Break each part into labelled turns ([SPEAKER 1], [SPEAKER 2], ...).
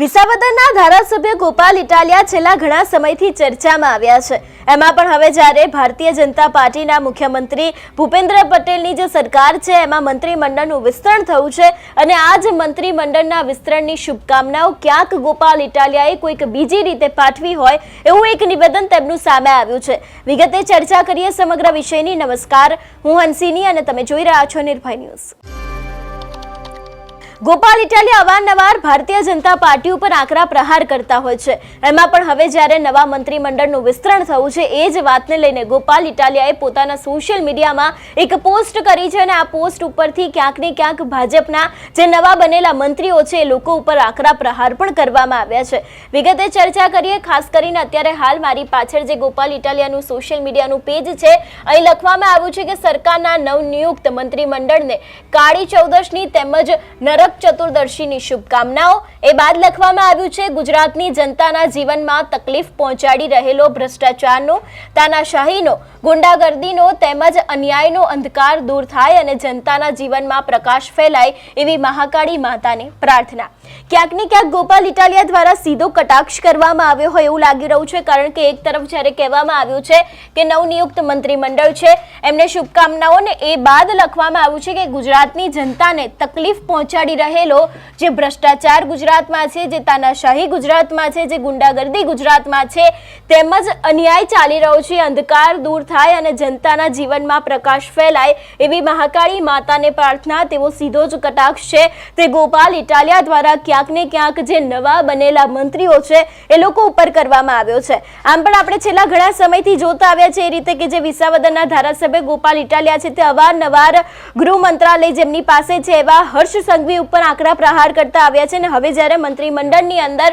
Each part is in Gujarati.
[SPEAKER 1] વિસાવદરના ધારાસભ્ય ગોપાલ ઇટાલિયા છેલ્લા ઘણા સમયથી ચર્ચામાં આવ્યા છે. એમાં પણ હવે જ્યારે ભારતીય જનતા પાર્ટીના મુખ્યમંત્રી ભૂપેન્દ્ર પટેલની જે સરકાર છે, એમાં મંત્રીમંડળનું વિસ્તરણ થયું છે અને આ જ મંત્રીમંડળના વિસ્તરણની શુભકામનાઓ ક્યાંક ગોપાલ ઇટાલિયાએ કોઈક બીજી રીતે પાઠવી હોય એવું એક નિવેદન તેમનું સામે આવ્યું છે. વિગતે ચર્ચા કરીએ સમગ્ર વિષયની. નમસ્કાર, હું હંસિની અને તમે જોઈ રહ્યા છો નિર્ભય ન્યૂઝ. ગોપાલ ઇટાલિયા અવારનવાર ભારતીય જનતા પાર્ટી ઉપર આકરા પ્રહાર કરતા હોય છે. એમાં પણ હવે જ્યારે નવા મંત્રીમંડળનું વિસ્તરણ થયું છે, એ જ વાતને લઈને ગોપાલ ઇટાલિયાએ પોતાના સોશિયલ મીડિયામાં એક પોસ્ટ કરી છે અને આ પોસ્ટ ઉપરથી ક્યાંક ને ક્યાંક ભાજપના જે નવા બનેલા મંત્રીઓ છે, એ લોકો ઉપર આકરા પ્રહાર પણ કરવામાં આવ્યા છે. વિગતે ચર્ચા કરીએ, ખાસ કરીને અત્યારે હાલ મારી પાછળ જે ગોપાલ ઇટાલિયાનું સોશિયલ મીડિયાનું પેજ છે, અહીં લખવામાં આવ્યું છે કે સરકારના નવનિયુક્ત મંત્રીમંડળને કાળી ચૌદશની તેમજ નરક ચતુર્દશીની શુભકામનાઓ. એ બાદ લખવામાં આવ્યું છે, ગુજરાતની જનતાના જીવનમાં તકલીફ પહોંચાડી રહેલો ભ્રષ્ટાચારનો, તાનાશાહીનો ગુંડાગર્દીનો તેમજ અન્યાયનો અંધકાર દૂર થાય અને જનતાના જીવનમાં પ્રકાશ ફેલાય એવી મહાકાળી માતાને પ્રાર્થના. ક્યાંક ને ક્યાંક ગોપાલ ઇટાલિયા દ્વારા સીધો કટાક્ષ કરવામાં આવ્યો હોય એવું લાગી રહ્યું છે, કારણ કે એક તરફ જ્યારે કહેવામાં આવ્યું છે કે નવનિયુક્ત મંત્રીમંડળ છે, એમને શુભકામનાઓ ને એ બાદ લખવામાં આવ્યું છે કે ગુજરાતની જનતાને તકલીફ પહોંચાડી રહેલો જે ભ્રષ્ટાચાર ગુજરાતમાં છે, જે તાનાશાહી ગુજરાતમાં છે, જે ગુંડાગર્દી ગુજરાતમાં છે, તેમજ અન્યાય ચાલી રહ્યો છે, અંધકાર દૂર થાય અને જનતાના જીવનમાં પ્રકાશ ફેલાય એવી મહાકાળી માતાને પ્રાર્થના તેવો સીધો જ કટાક્ષ છે. તે ગોપાલ ઇટાલિયા દ્વારા ક્યાંક ને ક્યાંક જે નવા બનેલા મંત્રીઓ છે, એ લોકો ઉપર કરવામાં આવ્યો છે. આમ પણ આપણે છેલ્લા ઘણા સમયથી જોતા આવ્યા છે એ રીતે કે જે વિસાવદરના ધારાસભ્ય ગોપાલ ઇટાલિયા છે, તે અવારનવાર ગૃહ મંત્રાલય જેમની પાસે છે એવા હર્ષ સંઘવી ઉપર આંકડા પ્રહાર કરતા આવ્યા છે અને હવે જ્યારે મંત્રીમંડળની અંદર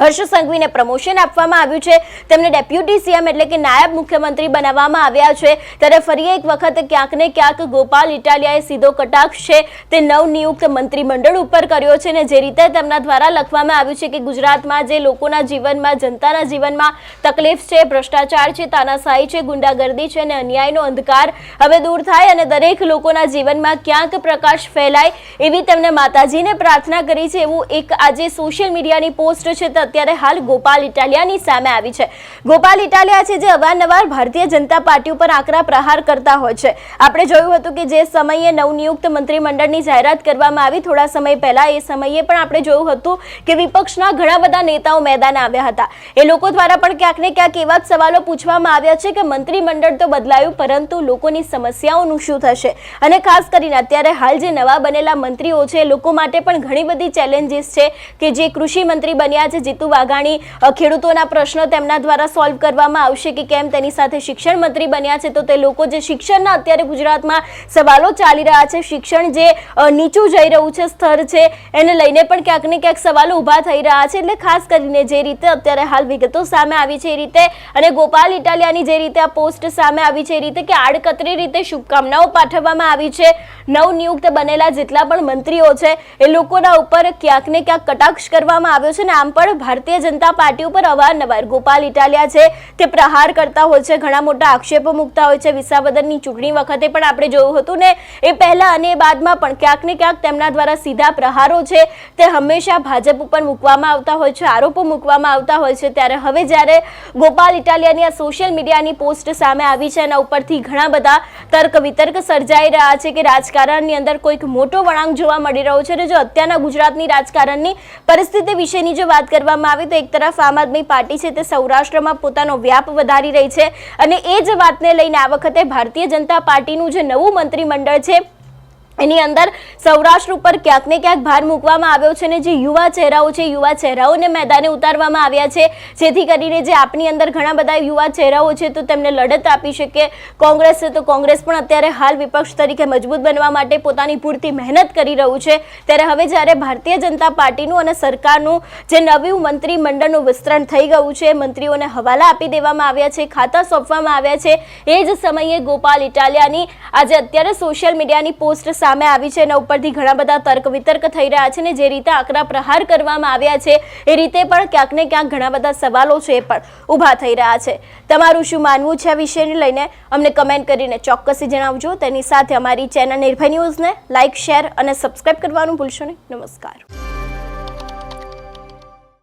[SPEAKER 1] હર્ષ સંઘવીને પ્રમોશન આપવામાં આવ્યું છે. તેમને ડેપ્યુટી સીએમ એટલે કે નાયબ મુખ્યમંત્રી બનાવવામાં આવ્યા છે. ત્યારે ફરી એક વખત ક્યાંક ને ક્યાંક ગોપાલ ઇટાલિયાએ સીધો કટાક્ષ છે. તે નવનિયુક્ત મંત્રીમંડળ ઉપર કર્યો છે ને જે રીતે તેમના દ્વારા લખવામાં આવ્યું છે કે ગુજરાતમાં જે લોકોના જીવનમાં, જનતાના જીવનમાં તકલીફ છે, ભ્રષ્ટાચાર છે, તાનાશાહી છે, ગુંડાગર્દી છે અને અન્યાયનો અંધકાર હવે દૂર થાય અને દરેક લોકોના જીવનમાં ક્યાંક પ્રકાશ ફેલાય એવી તેમને માતાજીને પ્રાર્થના કરી છે. એવું એક આજે સોશિયલ મીડિયાની પોસ્ટ છે અત્યારે હાલ ગોપાલ ઇટાલિયાની સામે આવી છે. ગોપાલ ઇટાલિયા છે જે અવારનવાર ભારતીય જનતા પાર્ટી ઉપર આકરા પ્રહાર કરતા હોય છે. આપણે જોયું હતું કે જે સમયે નવનિયુક્ત મંત્રીમંડળની જાહેરાત કરવામાં આવી, થોડા સમય પહેલા એ સમયે પણ આપણે જોયું હતું કે વિપક્ષના ઘણા બધા નેતાઓ મેદાન આવ્યા હતા. એ લોકો દ્વારા પણ ક્યાંક ને ક્યાંક એવા જ સવાલો પૂછવામાં આવ્યા છે કે મંત્રીમંડળ તો બદલાયું, પરંતુ લોકોની સમસ્યાઓનું શું થશે? અને ખાસ કરીને અત્યારે હાલ જે નવા બનેલા મંત્રીઓ છે લોકો માટે પણ ઘણી બધી ચેલેન્જીસ છે કે જે કૃષિ મંત્રી બન્યા છે જીતુ વાઘાણી ખેડૂતોના પ્રશ્નો તેમના દ્વારા સોલ્વ કરવામાં આવશે કે કેમ તેની સાથે શિક્ષણ મંત્રી બન્યા છે. તો તે લોકો જે શિક્ષણના અત્યારે ગુજરાતમાં સવાલો ચાલી રહ્યા છે, શિક્ષણ જે નીચું જઈ રહ્યું છે, સ્તર છે, એને લઈને પણ ક્યાંક ને ક્યાંક સવાલો ઊભા થઈ રહ્યા છે. એટલે ખાસ કરીને જે રીતે અત્યારે હાલ વિગતો સામે આવી છે એ રીતે અને ગોપાલ ઇટાલિયાની જે રીતે આ પોસ્ટ સામે આવી છે એ રીતે કે આડકતરી રીતે શુભકામનાઓ પાઠવવામાં આવી છે. નવનિયુક્ત બનેલા જેટલા પણ મંત્રીઓ છે, એ લોકોના ઉપર ક્યાંક ને ક્યાંક કટાક્ષ કરવામાં આવ્યો છે ને આમ પણ ભારતીય જનતા પાર્ટી ઉપર અવારનવાર ગોપાલ ઇટાલિયા છે તે પ્રહાર કરતા હોય છે. ઘણા મોટા આક્ષેપો મૂકતા હોય છે. વિસાવદનની ચૂંટણી વખતે પણ આપણે જોયું હતું ને, એ પહેલાં અને બાદમાં પણ ક્યાંક ને ક્યાંક તેમના દ્વારા સીધા પ્રહારો છે તે હંમેશા ભાજપ ઉપર મૂકવામાં આવતા હોય છે, આરોપો મૂકવામાં આવતા હોય છે. ત્યારે હવે જ્યારે ગોપાલ ઇટાલિયાની આ સોશિયલ મીડિયાની પોસ્ટ સામે આવી છે, એના ઉપરથી ઘણા બધા તર્ક વિતર્ક સર્જાઈ રહ્યા છે કે રાજકારણની અંદર કોઈક મોટો વળાંક જોવા મળી રહ્યો છે અને જો અત્યારના ગુજરાતની રાજકારણની પરિસ્થિતિ વિશેની જો વાત કરવામાં આવી તો એક તરફ આમ આદમી પાર્ટી છે તે સૌરાષ્ટ્રમાં પોતાનો વ્યાપ વધારી રહી છે અને એ જ વાતને લઈને આ વખતે ભારતીય જનતા પાર્ટીનું જે નવું મંત્રીમંડળ છે એની અંદર સૌરાષ્ટ્ર ઉપર ક્યાંક ને ક્યાંક ભાર મૂકવામાં આવ્યો છે અને જે યુવા ચહેરાઓ છે, યુવા ચહેરાઓને મેદાને ઉતારવામાં આવ્યા છે. જેથી કરીને જે આપની અંદર ઘણા બધા યુવા ચહેરાઓ છે, તો તેમને લડત આપી શકે. કોંગ્રેસ તો કોંગ્રેસ પણ અત્યારે હાલ વિપક્ષ તરીકે મજબૂત બનવા માટે પોતાની પૂરતી મહેનત કરી રહ્યું છે. ત્યારે હવે જ્યારે ભારતીય જનતા પાર્ટીનું અને સરકારનું જે નવું મંત્રીમંડળનું વિસ્તરણ થઈ ગયું છે, મંત્રીઓને હવાલા આપી દેવામાં આવ્યા છે, ખાતા સોંપવામાં આવ્યા છે. એ જ સમયે ગોપાલ ઇટાલિયાની આજે અત્યારે સોશિયલ મીડિયાની પોસ્ટ સામે આવી છે એના ઉપરથી ઘણા બધા તર્ક વિતર્ક થઈ રહ્યા છે ને જે રીતે આકરા પ્રહાર કરવામાં આવ્યા છે, એ રીતે પણ ક્યાંક ને ક્યાંક ઘણા બધા સવાલો છે એ પણ ઊભા થઈ રહ્યા છે. તમારું શું માનવું છે આ વિષયને લઈને? અમને કમેન્ટ કરીને ચોક્કસથી જણાવજો. તેની સાથે અમારી ચેનલ નિર્ભય ન્યૂઝને લાઇક શેર અને સબસ્ક્રાઇબ કરવાનું ભૂલશો નહીં. નમસ્કાર.